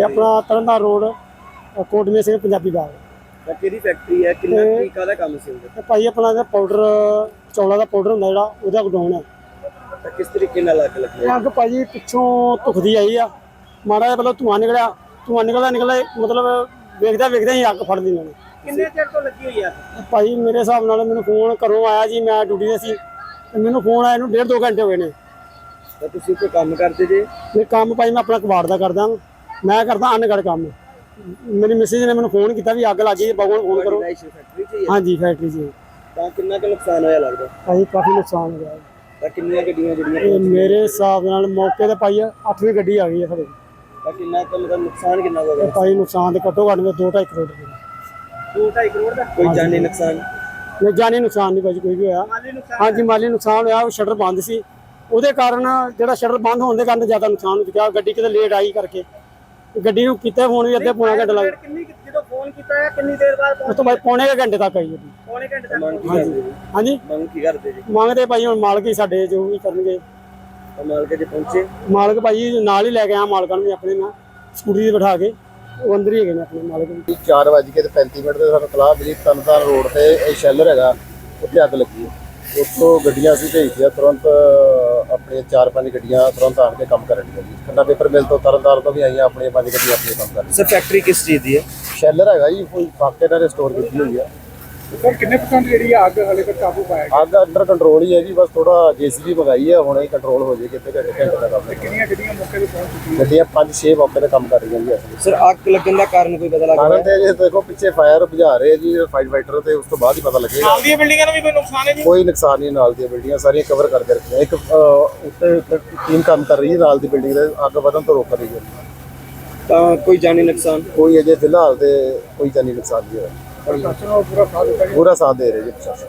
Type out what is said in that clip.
ਤੇ ਆਪਣਾ ਤਰਨਤਾਰਨ ਰੋਡ ਕੋਟਮੇ ਸਿੰਘ ਪੰਜਾਬੀ ਬਾਗ। ਤਾਂ ਕਿਹੜੀ ਫੈਕਟਰੀ ਹੈ? ਕਿੰਨਾ ਇਹ- ਤਰੀਕਾ ਦਾ ਕੰਮ ਸੀ ਉਹਦਾ? ਤੇ ਭਾਈ ਆਪਣਾ ਇਹਦਾ ਪਾਊਡਰ ਚੌਲਾ ਦਾ ਪਾਊਡਰ ਹੁੰਦਾ ਜਿਹੜਾ ਉਹਦਾ ਗਡਾਉਣ ਹੈ। ਤਾਂ ਕਿਸ ਤਰੀਕੇ ਨਾਲ ਅੱਗ ਲੱਗੀ ਇਹ ਅੱਗ ਭਾਜੀ ਪਿੱਛੋਂ ਧੁਖਦੀ ਆਈ ਆ। ਮਾੜਾ ਜਿਹਾ ਪਹਿਲਾਂ ਧੂੰਆਂ ਨਿਕਲਿਆ ਧੂੰਆਂ ਨਿਕਲਦਾ ਨਿਕਲਦਾ ਮਤਲਬ ਵੇਖਦਾ ਵੇਖਦਾ ਹੀ ਅੱਗ ਫੜ ਲਈ ਉਹਨਾਂ ਨੇ। ਕਿੰਨੇ ਚਿਰ ਤੋਂ ਲੱਗੀ ਹੋਈ ਆ ਭਾਈ ਮੇਰੇ ਹਿਸਾਬ ਨਾਲ ਮੈਨੂੰ ਫੋਨ ਘਰੋਂ ਆਇਆ ਜੀ ਮੈਂ ਡਿਊਟੀ ਤੇ ਸੀ ਤੇ ਮੈਨੂੰ ਫੋਨ ਆਇਆ ਨੂੰ ਡੇਢ ਦੋ ਘੰਟੇ ਹੋ ਗਏ ਨੇ। ਤਾਂ ਤੁਸੀਂ ਕੋਈ ਕੰਮ ਕਰਦੇ ਜੇ? ਇਹ ਕੰਮ ਭਾਈ ਮੈਂ ਆਪਣਾ ਕਬਾੜ ਦਾ ਕਰਦਾ ਵਾਂ। ਮੈਂ ਕਰਦਾ ਅਨਗੜ ਕੰਮ। ਮੇਰੀ ਮਿਸਿਸ ਨੇ ਮੈਨੂੰ ਫੋਨ ਕੀਤਾ ਵੀ ਅੱਗ ਲੱਗ ਗਈ ਬਾਗੋਂ ਫੋਨ ਕਰੋ। ਰਿਹਾਇਸ਼ੀ ਫੈਕਟਰੀ 'ਚ ਹੀ ਹੈ। ਹਾਂਜੀ ਫੈਕਟਰੀ 'ਚ ਤਾਂ ਕਿੰਨਾ ਕੁ ਨੁਕਸਾਨ ਹੋਇਆ ਲੱਗਦਾ? ਭਾਈ ਕਾਫੀ ਨੁਕਸਾਨ ਹੋ ਗਿਆ ਤਾਂ ਕਿੰਨੀਆਂ ਗੱਡੀਆਂ ਜਿਹੜੀਆਂ ਇਹ ਮੇਰੇ ਹਿਸਾਬ ਨਾਲ ਮੌਕੇ ਤੇ ਭਾਈ ਅੱਠਵੀਂ ਗੱਡੀ ਆ ਗਈ ਹੈ ਸਾਡੇ ਤਾਂ ਕਿੰਨਾ ਕੁ ਮਤਲਬ ਨੁਕਸਾਨ ਕਿੰਨਾ ਕੁ ਹੋ ਗਿਆ ਭਾਈ ਨੁਕਸਾਨ ਤੇ ਘੱਟੋ ਘੱਟ 2.5 ਕਰੋੜ ਰੁਪਏ। ਦਾ। 2.5 ਕਰੋੜ ਦਾ? ਕੋਈ ਜਾਨੀ ਨੁਕਸਾਨ? ਨਹੀਂ ਜਾਨੀ ਨੁਕਸਾਨ ਨਹੀਂ ਭਾਜੀ ਕੋਈ ਵੀ ਹੋਇਆ। ਮਾਲੀ ਨੁਕਸਾਨ ਹਾਂਜੀ ਮਾਲੀ ਨੁਕਸਾਨ ਹੋਇਆ ਉਹ ਸ਼ਟਰ ਬੰਦ ਸੀ। ਉਹਦੇ ਕਾਰਨ ਜਿਹੜਾ ਸ਼ਟਰ ਬੰਦ ਹੋਣ ਦੇ ਕਾਰਨ ਜ਼ਿਆਦਾ ਨੁਕਸਾਨ ਹੋ ਚੁੱਕਿਆ। ਗੱਡੀ ਕਿਤੇ ਲੇਟ ਆਈ ਕਰਕੇ। ਗੱਡੀ ਨੂੰ ਕੀਤਾ ਫੋਨ ਵੀ ਅੱਧੇ ਪੌਣਾ ਘੰਟਾ ਲੱਗ ਕਿੰਨੀ ਜਦੋਂ ਫੋਨ ਕੀਤਾ ਹੈ ਕਿੰਨੀ ਦੇਰ ਬਾਅਦ ਉਸ ਤੋਂ ਬਾਅਦ ਪੌਣੇ ਕੁ ਘੰਟੇ ਤੱਕ ਆਈ ਗੱਡੀ। ਪੌਣੇ ਘੰਟੇ ਤੱਕ ਮੰਗ ਕੀ ਕਰਦੇ ਜੀ? ਹਾਂਜੀ? ਮੰਗ ਕੀ ਕਰਦੇ ਜੀ? ਮੰਗਦੇ ਭਾਈ ਹੁਣ ਮਾਲਕ ਹੀ ਸਾਡੇ ਜੋ ਵੀ ਕਰਨਗੇ। ਤਾਂ ਮਾਲਕ ਜੇ ਪਹੁੰਚੇ? ਮਾਲਕ ਭਾਈ ਨਾਲ ਹੀ ਲੈ ਕੇ ਆਇਆ ਮਾਲਕਾਂ ਨੂੰ ਵੀ ਆਪਣੇ ਨਾਲ ਸਕੂਟਰੀ ਤੇ ਬਿਠਾ ਕੇ। ਉਹ ਅੰਦਰ ਹੀ ਹੈਗੇ ਨੇ ਆਪਣੇ ਮਾਲਕ। ਵੀ 4 ਵਜੇ ਕੇ ਤੇ 35 ਮਿੰਟ ਤੇ ਸਾਨੂੰ ਤਲਾਹ ਮਿਲੀ ਤਨਤਾਰਨ ਰੋਡ ਤੇ ਇਹ ਸ਼ੈਲਰ ਹੈਗਾ ਉੱਥੇ ਅੱਗ ਲੱਗੀ ਹੈ। ਉੱਥੋਂ ਗੱਡੀਆਂ ਅਸੀਂ ਭੇਜੀਆਂ ਤੁਰੰਤ ਆਪਣੇ 4-5 ਗੱਡੀਆਂ ਤੁਰੰਤ ਆਣ ਕੇ ਕੰਮ ਕਰਨ ਲੱਗੀਆਂ ਜੀ ਖੰਡਾ ਪੇਪਰ ਮਿਲ ਤੋਂ ਤਰਨਤਾਰਨ ਤੋਂ ਵੀ ਆਈਆਂ ਆਪਣੀਆਂ ਪੰਜ ਗੱਡੀਆਂ ਆਪਣੇ ਕੰਮ ਕਰਨ। ਸਰ ਫੈਕਟਰੀ ਕਿਸ ਚੀਜ਼ ਦੀ ਹੈ? ਸ਼ੈਲਰ ਹੈਗਾ ਜੀ ਕੋਈ ਫਾਕੇ ਨਾਲ ਸਟੋਰ ਕੀਤੀ ਹੋਈ ਆ। ਸਰ ਕਿੰਨੇ ਪਰਸੈਂਟ ਜਿਹੜੀ ਆ ਅੱਗ ਹਲੇ ਤੱਕ ਕਾਬੂ ਪਾਇਆ ਗਿਆ? ਅੱਗ ਅੰਡਰ ਕੰਟਰੋਲ ਹੀ ਹੈ ਜੀ ਬਸ ਥੋੜਾ ਜੀਸੀਬੀ ਮੰਗਾਈ ਹੈ ਹੁਣੇ ਕੰਟਰੋਲ ਹੋ ਜਾਏਗੀ ਕਿਤੇ ਘੰਟੇ ਘੰਟੇ ਦਾ ਕੰਮ ਹੈ। ਕਿੰਨੀਆਂ ਗੱਡੀਆਂ ਮੌਕੇ ਤੇ ਪਹੁੰਚ ਚੁੱਕੀਆਂ? ਗੱਡੀਆਂ 5-6 ਮੌਕੇ ਤੇ ਕੰਮ ਕਰ ਰਹੀਆਂ ਜੀ ਅਸੀਂ। ਸਰ ਅੱਗ ਲੱਗਣ ਦਾ ਕਾਰਨ ਕੋਈ ਪਤਾ ਲੱਗ ਕਾਰਨ ਤੇ ਇਹ ਦੇਖੋ ਪਿੱਛੇ ਫਾਇਰ ਬੁਝਾ ਰਹੇ ਆ ਜੀ ਫਾਈਟ ਫਾਈਟਰ ਤੇ ਉਸ ਤੋਂ ਬਾਅਦ ਹੀ ਪਤਾ ਲੱਗੇਗਾ। ਨਾਲ ਦੀਆਂ ਬਿਲਡਿੰਗਾਂ ਨੂੰ ਵੀ ਕੋਈ ਨੁਕਸਾਨ ਹੈ ਜੀ? ਕੋਈ ਨੁਕਸਾਨ ਨਹੀਂ ਨਾਲ ਦੀਆਂ ਬਿਲਡਿੰਗਾਂ ਸਾਰੀਆਂ ਕਵਰ ਕਰਕੇ ਰੱਖੀਆਂ। ਇੱਕ ਅਹ, ਉੱਤੇ ਟੀਮ ਕੰਮ ਕਰ ਰਹੀ ਹੈ ਨਾਲ ਦੀ ਬਿਲਡਿੰਗ ਦੇ ਅੱਗ ਵਧਣ ਤੋਂ ਰੋਕ ਰਹੀ ਹੈ। ਤਾਂ ਕੋਈ ਜਾਨੀ ਨੁਕਸਾਨ? ਕੋਈ ਅਜੇ ਫਿਲਹਾਲ ਤੇ ਕੋਈ ਜਾਨੀ ਨੁਕਸਾਨ ਨਹੀਂ ਹੋਇਆ। ਪ੍ਰਸ਼ਾਸਨ ਪੂਰਾ ਸਾਥ ਦੇ ਰਹੇ ਜੀ ਪ੍ਰਸ਼ਾਸਨ।